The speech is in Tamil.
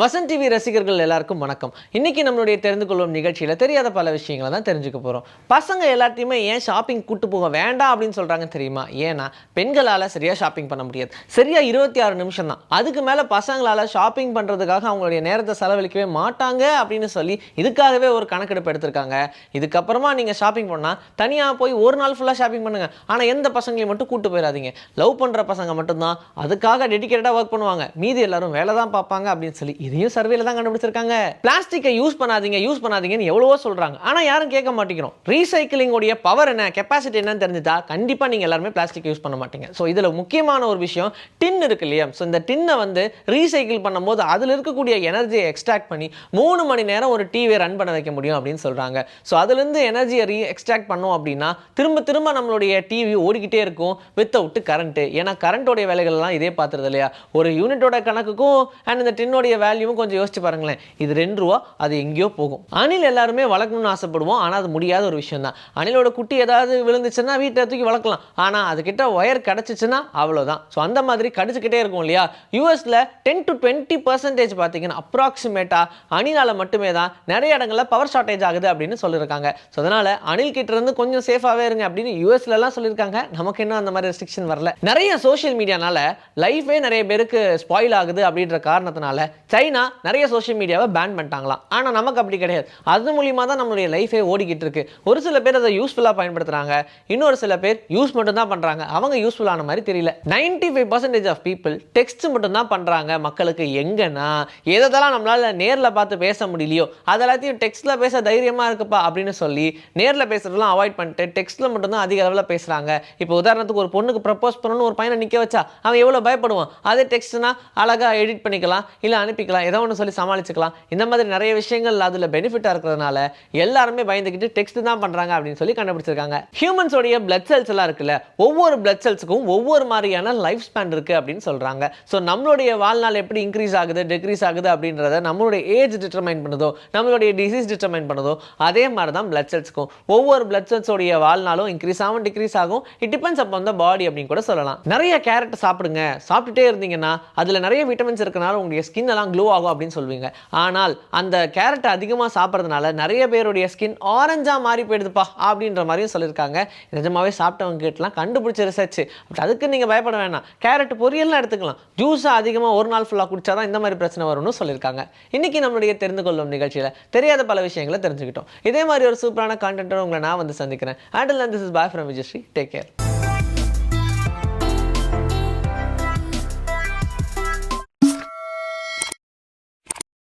வசந்த் டிவி ரசிகர்கள் எல்லாருக்கும் வணக்கம். இன்றைக்கி நம்மளுடைய தெரிந்து கொள்ளும் நிகழ்ச்சியில் தெரியாத பல விஷயங்களை தான் தெரிஞ்சுக்க போகிறோம் பசங்க எல்லாத்தையுமே ஏன் ஷாப்பிங் கூட்டு போக வேண்டாம் அப்படின்னு சொல்கிறாங்க தெரியுமா? ஏன்னா பெண்களால் சரியாக ஷாப்பிங் பண்ண முடியாது. சரியாக இருபத்தி ஆறு நிமிஷம் தான். அதுக்கு மேலே பசங்களால் ஷாப்பிங் பண்ணுறதுக்காக அவங்களுடைய நேரத்தை செலவழிக்கவே மாட்டாங்க அப்படின்னு சொல்லி இதுக்காகவே ஒரு கணக்கெடுப்பு எடுத்திருக்காங்க. இதுக்கப்புறமா நீங்கள் ஷாப்பிங் பண்ணால் தனியாக போய் ஒரு நாள் ஃபுல்லாக ஷாப்பிங் பண்ணுங்கள் ஆனால் எந்த பசங்களையும் மட்டும் கூட்டு போயிடாதீங்க. லவ் பண்ணுற பசங்க மட்டும்தான். அதுக்காக டெடிக்கேட்டாக ஒர்க் பண்ணுவாங்க. மீதி எல்லாரும் வேலை தான் பார்ப்பாங்க அப்படின்னு சொல்லி இதையும் சர்வேல தான் கண்டுபிடிச்சிருக்காங்க. பிளாஸ்டிக்கை யூஸ் பண்ணாதீங்க யூஸ் பண்ணாதீங்கன்னு எவ்வளவோ சொல்றாங்க. ஆனா யாரும் கேட்க மாட்டேங்கிறோம். ரீசைக்கிளிங்கோடைய பவர் என்ன கெப்பாசிட்டி என்னன்னு தெரிஞ்சுட்டா கண்டிப்பா நீங்க எல்லாருமே பிளாஸ்டிக் யூஸ் பண்ண மாட்டீங்க. ஸோ இதுல முக்கியமான ஒரு விஷயம் டின் இருக்கு இல்லையா? ஸோ இந்த டின்னை வந்து ரீசைக்கிள் பண்ணும்போது அதில் இருக்கக்கூடிய எனர்ஜியை எக்ஸ்ட்ராக்ட் பண்ணி மூணு மணி நேரம் ஒரு டிவியை ரன் பண்ண வைக்க முடியும் அப்படின்னு சொல்றாங்க. ஸோ அதுலேருந்து எனர்ஜியை ரீ எக்ஸ்ட்ராக்ட் பண்ணோம் அப்படின்னா திரும்ப திரும்ப நம்மளுடைய டிவி ஓடிக்கிட்டே இருக்கும் வித்தவுட்டு கரண்ட் ஏன்னா கரண்டோடைய வேலைகள்லாம் இதே பார்த்துருது இல்லையா? ஒரு யூனிட்டோட கணக்குக்கும் அண்ட் இந்த டின்னோடைய வேல்யூவும் கொஞ்சம் யோசிச்சு பாருங்களேன். இது ரெண்டு ரூபா அது எங்கேயோ போகும். அணில் எல்லாருமே வளர்க்கணும்னு ஆசைப்படுவோம். ஆனால் அது முடியாத ஒரு விஷயம் தான் அணிலோட குட்டி ஏதாவது விழுந்துச்சுன்னா வீட்டில் தூக்கி வளர்க்கலாம். ஆனால் அதுக்கிட்ட ஒயர் கிடச்சிச்சுன்னா அவ்வளோதான் ஸோ அந்த மாதிரி கடிச்சுக்கிட்டே இருக்கும் இல்லையா? யூஎஸில் டென் டு டுவெண்ட்டி பர்சன்டேஜ் பார்த்தீங்கன்னா அப்ராக்சிமேட்டாக அணிலால் மட்டுமே தான் நிறைய இடங்களில் பவர் ஷார்ட்டேஜ் ஆகுது அப்படின்னு சொல்லியிருக்காங்க. ஸோ அதனால் அணில் கிட்ட இருந்து கொஞ்சம் சேஃபாகவே இருங்க அப்படின்னு யூஎஸ்லலாம் சொல்லியிருக்காங்க. நமக்கு இன்னும் அந்த மாதிரி ரெஸ்ட்ரிக்ஷன் வரல. நிறைய சோஷியல் மீடியானால லைஃபே நிறைய பேருக்கு ஸ்பாயில் ஆகுது அப்படின்ற காரணத்தினால சைனா நிறைய சோஷியல் மீடியாவை பேன் பண்ணிட்டாங்களாம். ஆனால் நமக்கு அப்படி கிடையாது. அது மூலியமா தான் நம்மளுடைய லைஃபே ஓடிக்கிட்டு இருக்கு. ஒரு சில பேர் அதை யூஸ்ஃபுல்லாக பயன்படுத்துகிறாங்க இன்னொரு சில பேர் யூஸ் மட்டும் தான் பண்ணுறாங்க அவங்க யூஸ்ஃபுல்லான மாதிரி தெரியல. Ninety five percentage of people text மட்டும் தான் பண்ணுறாங்க மக்களுக்கு. எங்கன்னா எதெல்லாம் நம்மளால நேரில் பார்த்து பேச முடியலையோ அது எல்லாத்தையும் டெக்ஸ்ட்டில் பேச தைரியமாக இருக்குப்பா அப்படின்னு சொல்லி நேரில் பேசுகிறதெல்லாம் அவாய்ட் பண்ணிட்டு டெக்ஸ்ட்டில் மட்டும்தான் அதிக அளவில் பேசுகிறாங்க இப்போ உதாரணத்துக்கு ஒரு பொண்ணுக்கு ப்ரப்போஸ் பண்ணணும்னு ஒரு பையனை நிற்க வச்சா அவன் எவ்வளோ பயப்படுவான்? அதே டெக்ஸ்ட்னா அழகாக எடிட் பண்ணிக்கலாம். இல்லை அனுப்பிக்கலாம். ஏதோ ஒன்று சொல்லி சமாளிச்சுக்கலாம். இந்த மாதிரி நிறைய விஷயங்கள் அதில் பெனிஃபிட்டாக இருக்கிறதுனால எல்லாருமே பயந்துக்கிட்டு டெக்ஸ்ட் தான் பண்ணுறாங்க அப்படின்னு சொல்லி கண்டுபிடிச்சிருக்காங்க. ஹியூமன்ஸோடைய பிளட் செல்ஸ் எல்லாம் இருக்குல்ல ஒவ்வொரு பிளட் செல்ஸுக்கும் ஒவ்வொரு மாதிரியான லைஃப் ஸ்பேன் இருக்குது அப்படின்னு சொல்கிறாங்க ஸோ நம்மளுடைய வாழ்நாள் எப்படி இன்க்ரீஸ் ஆகுது டிக்ரீஸ் ஆகுது அப்படின்றத நம்மளுடைய ஏஜ் டிட்டர்மைன் பண்ணுதோ நம்மளுடைய டிசீஸ் டிட்டர்மைன் பண்ணுதோ அதே மாதிரி தான் பிளட் செல்ஸுக்கும் ஒவ்வொரு பிளட் செல்ஸோடைய வாழ்நாளும் இன்க்ரீஸ் ஆகும் டிக்ரீஸ் ஆகும். இட் டிபெண்ட்ஸ் அப்போ வந்து பாடி அப்படின்னு கூட சொல்லலாம். நிறைய கேரட் சாப்பிடுங்க. சாப்பிட்டுட்டே இருந்தீங்கன்னா அதில் நிறைய விட்டமின்ஸ் இருக்கனால உங்களுடைய ஸ்கின் எல்லாம் க்ளோ ஆகும் அப்படின்னு சொல்லுவீங்க. ஆனால் அந்த கேரட் அதிகமாக சாப்பிட்றதுனால நிறைய பேருடைய ஸ்கின் ஆரஞ்சாக மாறி போயிடுதுப்பா அப்படின்ற மாதிரியும் சொல்லியிருக்காங்க. நிஜமாவே சாப்பிட்டவங்க கிட்டலாம் கண்டுபிடிச்ச ரிசர்ச் பட் அதுக்கு நீங்கள் பயப்பட வேணாம். கேரட் பொரியல்லாம் எடுத்துக்கலாம். ஜூஸாக அதிகமாக ஒரு நாள் ஃபுல்லாக குடிச்சாதான் இந்த மாதிரி பிரச்சனை வரும்னு சொல்லியிருக்காங்க. இன்னைக்கு நம்மளுடைய தெரிந்து கொள்ளும் நிகழ்ச்சியில் தெரியாத பல விஷயங்களை தெரிஞ்சுக்கிட்டோம். இதே மாதிரி ஒரு சூப்பரான கான்டென்ட்டோட உங்களை நான் வந்து சந்திக்கிறேன். And this is boy from Vijayasree take care